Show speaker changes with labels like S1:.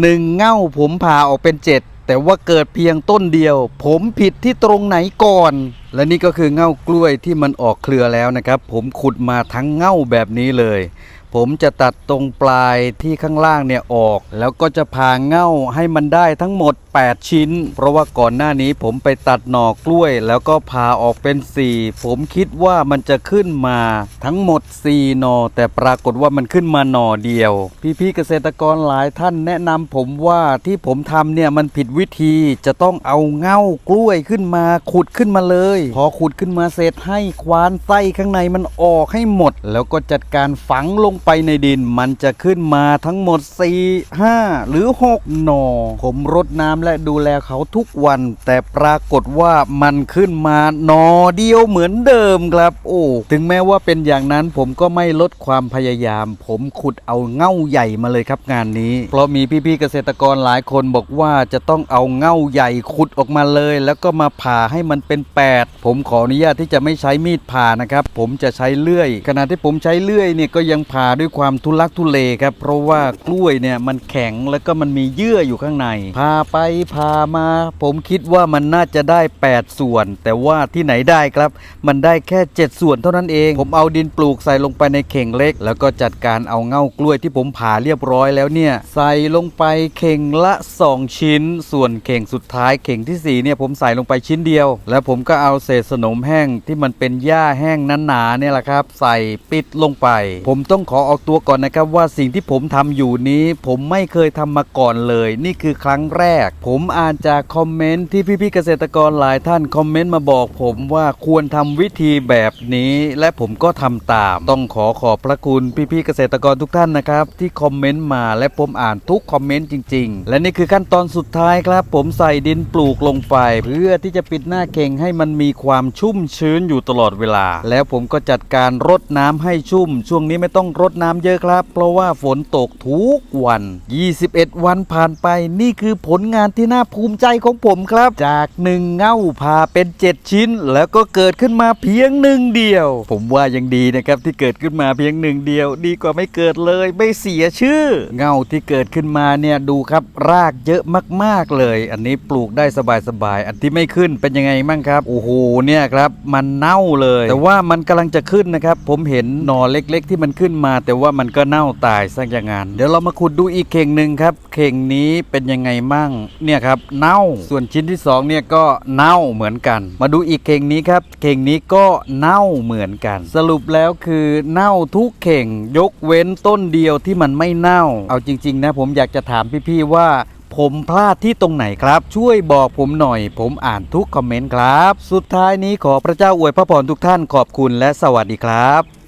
S1: หนึ่งเง่าผมผ่าออกเป็นเจ็ดแต่ว่าเกิดเพียงต้นเดียว ผมผิดที่ตรงไหนก่อน และนี่ก็คือเง่ากล้วยที่มันออกเครือแล้วนะครับ ผมขุดมาทั้งเง่าแบบนี้เลย ผมจะตัดตรงปลายที่ข้างล่างเนี่ยออก แล้วก็จะพาเง่าให้มันได้ทั้งหมด 8 ชิ้น เพราะว่าก่อนหน้านี้ผมไปตัดหน่อกล้วย แล้วก็พาออกเป็น 4 ผมคิดว่ามันจะขึ้นมาทั้งหมด 4 หน่อ แต่ปรากฏว่ามันขึ้นมาหน่อเดียว พี่ๆเกษตรกรหลายท่านแนะนำผมว่าที่ผมทำเนี่ยมันผิดวิธีจะต้องเอาเง่ากล้วยขึ้นมาขุดขึ้นมาเลย พอขุดขึ้นมาเสร็จให้ควานไส้ข้างในมันออกให้หมด แล้วก็จัดการฝังลงไปในดิน มันจะขึ้นมาทั้งหมด 4 5 หรือ 6 หน่อ ผมรดน้ำและดูแลเขาทุกวัน แต่ปรากฏว่ามันขึ้นมาหนอเดียวเหมือนเดิมครับ โอ้ถึงแม้ว่าเป็นอย่างนั้นผมก็ไม่ลดความพยายาม ผมขุดเอาเง่าใหญ่มาเลยครับงานนี้ เพราะมีพี่ๆเกษตรกรหลายคนบอกว่าจะต้องเอาเง่าใหญ่ขุดออกมาเลย แล้วก็มาผ่าให้มันเป็นแปดผมขออนุญาตที่จะไม่ใช้มีดผ่านะครับ ผมจะใช้เลื่อย ขณะที่ผมใช้เลื่อยเนี่ยก็ยังผ่าด้วยความทุลักทุเลครับเพราะว่ากล้วยเนี่ยมันแข็งแล้วก็มันมีเยื่ออยู่ข้างในผ่าไปผ่ามา ผมคิดว่ามันน่าจะได้ 8 ส่วน แต่ว่าที่ไหนได้ครับ มันได้แค่ 7 ส่วนเท่านั้นเอง ผมเอาดินปลูกใส่ลงไปในเข่งเล็ก แล้วก็จัดการเอาเง่ากล้วยที่ผมผ่าเรียบร้อยแล้วเนี่ย ใส่ลงไปเข่งละ 2 ชิ้น ส่วนเข่งสุดท้ายเข่งที่4เนี่ยผมใส่ลงไปชิ้นเดียว แล้วผมก็เอาเศษสนมแห้งที่มันเป็นหญ้าแห้งหนาๆเนี่ยแหละครับ ใส่ปิดลงไป ผมต้องขอออกตัวก่อนนะครับว่าสิ่งที่ผมทำอยู่นี้ ผมไม่เคยทำมาก่อนเลย นี่คือครั้งแรกผมอ่านจากคอมเมนต์ที่พี่ๆเกษตรกรหลายท่านคอมเมนต์มาบอกผมว่าควรทำวิธีแบบนี้ และผมก็ทำตาม ต้องขอขอบพระคุณพี่ๆเกษตรกรทุกท่านนะครับ ที่คอมเมนต์มาและผมอ่านทุกคอมเมนต์จริง ๆ และนี่คือขั้นตอนสุดท้ายครับ ผมใส่ดินปลูกลงไป เพื่อที่จะปิดหน้าเข่งให้มันมีความชุ่มชื้นอยู่ตลอดเวลา แล้วผมก็จัดการรดน้ำให้ชุ่ม ช่วงนี้ไม่ต้องรดน้ำเยอะครับ เพราะว่าฝนตกทุกวัน 21 วันผ่านไปนี่คือผลงานที่น่าภูมิใจของผมครับ จากหนึ่งเง่าพาเป็น 7 ชิ้น แล้วก็เกิดขึ้นมาเพียงหนึ่งเดียว ผมว่ายังดีนะครับที่เกิดขึ้นมาเพียงหนึ่งเดียว ดีกว่าไม่เกิดเลยไม่เสียชื่อ เง่าที่เกิดขึ้นมาเนี่ยดูครับรากเยอะมากๆเลย อันนี้ปลูกได้สบายๆอันที่ไม่ขึ้นเป็นยังไงบ้างครับโอ้โหเนี่ยครับมันเน่าเลย แต่ว่ามันกำลังจะขึ้นนะครับผมเห็นหน่อเล็ก ๆ ที่มันขึ้นมา แต่ว่ามันก็เน่าตายซะอย่างนั้นเดี๋ยวเรามาขุดดูอีกเข่งหนึ่งครับ เข่งนี้เป็นยังไงมั่งเนี่ยครับเน่าส่วนชิ้นที่สองเนี่ยก็เน่าเหมือนกัน มาดูอีกเข่งนี้ครับเข่งนี้ก็เน่าเหมือนกัน สรุปแล้วคือเน่าทุกเข่งยกเว้นต้นเดียวที่มันไม่เน่า เอาจริง ๆ นะ ผมอยากจะถามพี่ๆว่าผมพลาดที่ตรงไหนครับ ช่วยบอกผมหน่อย ผมอ่านทุกคอมเมนต์ครับ สุดท้ายนี้ขอพระเจ้าอวยพระพรทุกท่านขอบคุณและสวัสดีครับ